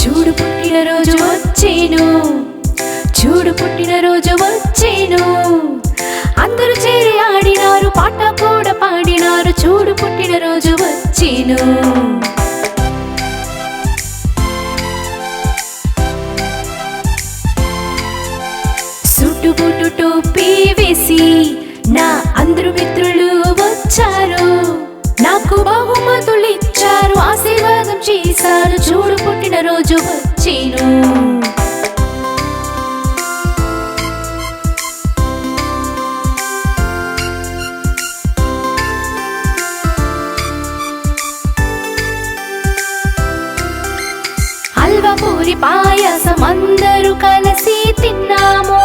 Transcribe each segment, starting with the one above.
చూడు పుట్టిన రోజు వచ్చేను. చూడు పుట్టిన రోజు వచ్చేను. అందరూ చేరి ఆడినారు పాట కూడా పాడినారు. చూడు పుట్టిన రోజు వచ్చేను. సుట్టుబుట్టు టోపీ వేసి నా అందరు మిత్రులు వచ్చారు. నాకు బహుమతులు ఆశీర్వాదం చేశారు చూడు పుట్టిన రోజు వచ్చేను హల్వా పూరి పాయసం అందరూ కలిసి తిన్నాము.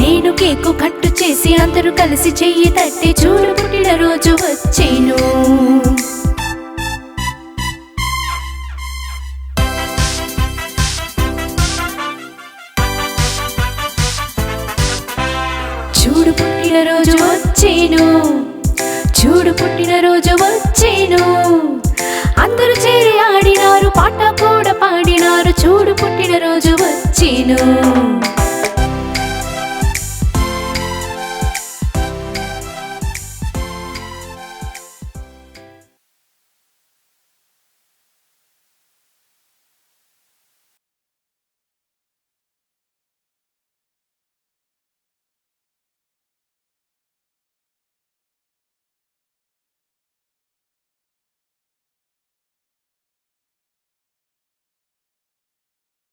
నేను కేకు కట్టు చేసి అందరూ కలిసి చెయ్యి తట్టి చూడు పుట్టిన రోజు వచ్చేను పుట్టిన రోజు వచ్చేను. చూడు పుట్టిన రోజు వచ్చేను. అందరూ చేరి ఆడినారు పాట కూడా పాడినారు. చూడు పుట్టిన రోజు వచ్చేను.